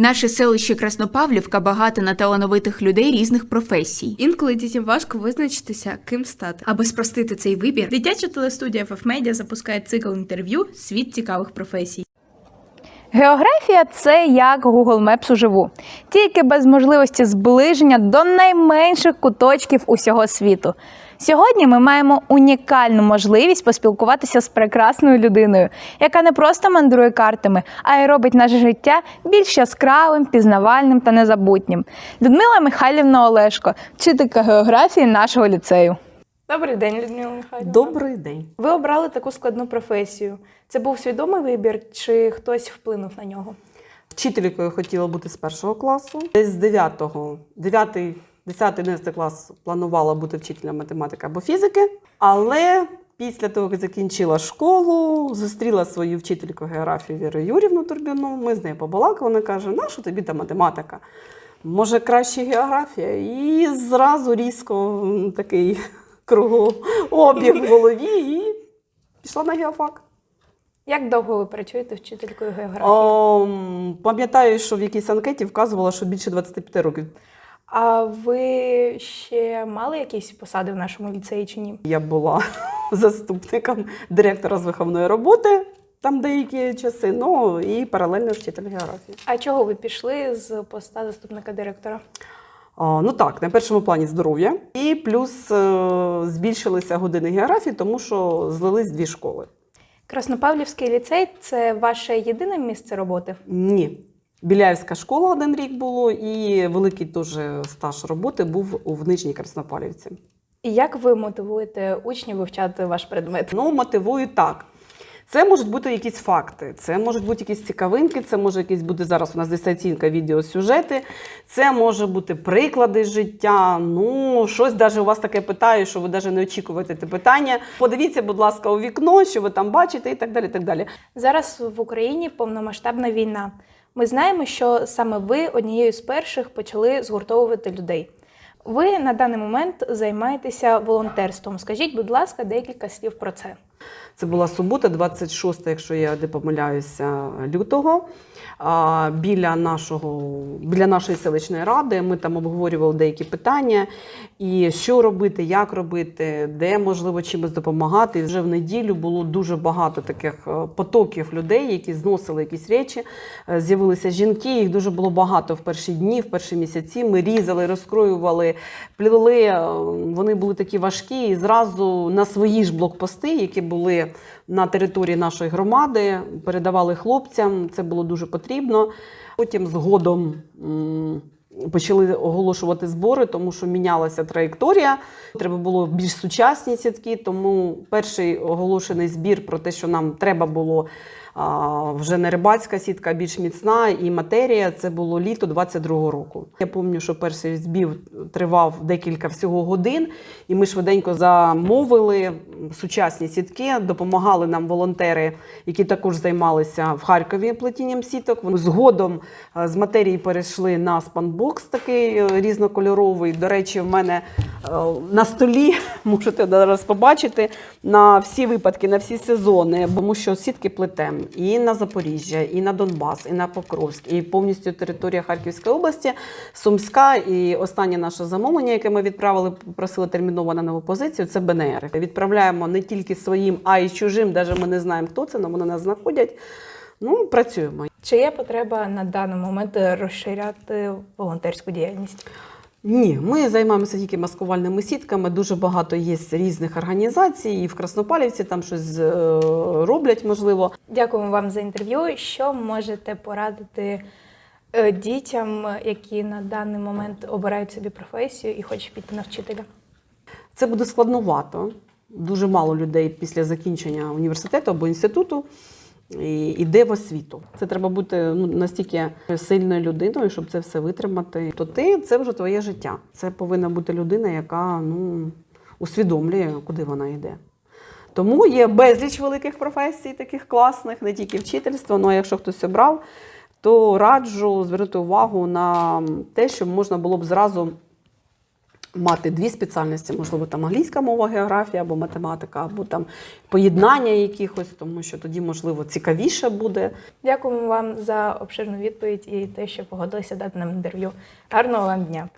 Наше селище Краснопавлівка багато на талановитих людей різних професій. Інколи дітям важко визначитися, ким стати. Аби спростити цей вибір, дитяча телестудія FFmedia запускає цикл інтерв'ю Світ цікавих професій. Географія це як Google Maps уживу, тільки без можливості зближення до найменших куточків усього світу. Сьогодні ми маємо унікальну можливість поспілкуватися з прекрасною людиною, яка не просто мандрує картами, а й робить наше життя більш яскравим, пізнавальним та незабутнім. Людмила Михайлівна Олешко, вчителька географії нашого ліцею. Добрий день, Людмила Михайлівна. Добрий день. Ви обрали таку складну професію. Це був свідомий вибір, чи хтось вплинув на нього? Вчителькою хотіла бути з першого класу. Десь з 9-го, 9, 10, 11 клас планувала бути вчителем математики або фізики. Але після того, як закінчила школу, зустріла свою вчительку географії Віру Юрівну Турбіну. Ми з нею побалакали. Вона каже: нащо тобі та математика? Може, краще географія? І зразу різко такий кругообіг в голові і пішла на геофак. Як довго ви працюєте вчителькою географії? Пам'ятаю, що в якійсь анкеті вказувала, що більше 25 років. А ви ще мали якісь посади в нашому ліцеї чи ні? Я була заступником директора з виховної роботи там деякі часи, ну і паралельно вчитель географії. А чого ви пішли з поста заступника директора? А, ну так, на першому плані здоров'я. І плюс е, збільшилися години географії, тому що злились дві школи. Краснопавлівський ліцей це ваше єдине місце роботи? Ні. Біляївська школа один рік було, і великий теж стаж роботи був в Нижній Краснопалівці. І як ви мотивуєте учнів вивчати ваш предмет? Ну, мотивую так. Це можуть бути якісь факти, це можуть бути якісь цікавинки, це може якісь бути зараз у нас дистанційка відеосюжети, це може бути приклади життя. Ну, щось навіть у вас таке питаю, що ви навіть не очікуєте те питання. Подивіться, будь ласка, у вікно, що ви там бачите, і так далі. І так далі. Зараз в Україні повномасштабна війна. Ми знаємо, що саме ви однією з перших почали згуртовувати людей. Ви на даний момент займаєтеся волонтерством. Скажіть, будь ласка, декілька слів про це. Це була субота, 26, якщо я не помиляюся, лютого. Біля нашого біля нашої селищної ради ми там обговорювали деякі питання, і що робити, як робити, де можливо чимось допомагати. І вже в неділю було дуже багато таких е, потоків людей, які зносили якісь речі. Е, З'явилися жінки, їх дуже було багато в перші дні, в перші місяці. Ми різали, розкроювали, плели. е, Вони були такі важкі, і зразу на свої ж блокпости, які були на території нашої громади, передавали хлопцям. Це було дуже потрібно. Потім згодом почали оголошувати збори, тому що мінялася траєкторія. Треба було більш сучасні сітки. Тому перший оголошений збір про те, що нам треба було. Вже не рибацька сітка, а більш міцна і матерія. Це було літо 22-го року. Я пам'ятаю, що перший збір тривав декілька всього годин, і ми швиденько замовили сучасні сітки. Допомагали нам волонтери, які також займалися в Харкові плетінням сіток. Вони згодом е, з матерії перейшли на спанбокс такий е, різнокольоровий. До речі, в мене е, на столі можете зараз побачити на всі випадки, на всі сезони, тому що сітки плетем і на Запоріжжя, і на Донбас, і на Покровськ, і повністю територія Харківської області, Сумська. І останнє наше замовлення, яке ми відправили, просили терміново на нову позицію. Це БНР. Відправляємо не тільки своїм, а й чужим. Навіть ми не знаємо, хто це, але вони нас знаходять. Ну, працюємо. Чи є потреба на даний момент розширяти волонтерську діяльність? Ні, ми займаємося тільки маскувальними сітками. Дуже багато є різних організацій, і в Краснопалівці там щось е, роблять, можливо. Дякуємо вам за інтерв'ю. Що можете порадити е, дітям, які на даний момент обирають собі професію і хочуть піти на вчителя? Це буде складновато. Дуже мало людей після закінчення університету або інституту іде в освіту. Це треба бути ну, настільки сильною людиною, щоб це все витримати. То ти це вже твоє життя. Це повинна бути людина, яка ну, усвідомлює, куди вона йде. Тому є безліч великих професій, таких класних, не тільки вчительство, але якщо хтось обрав, то раджу звернути увагу на те, щоб можна було б зразу мати дві спеціальності, можливо, там англійська мова, географія або математика, або там поєднання якихось, тому що тоді, можливо, цікавіше буде. Дякуємо вам за обширну відповідь і те, що погодилися дати нам інтерв'ю. Гарного вам дня!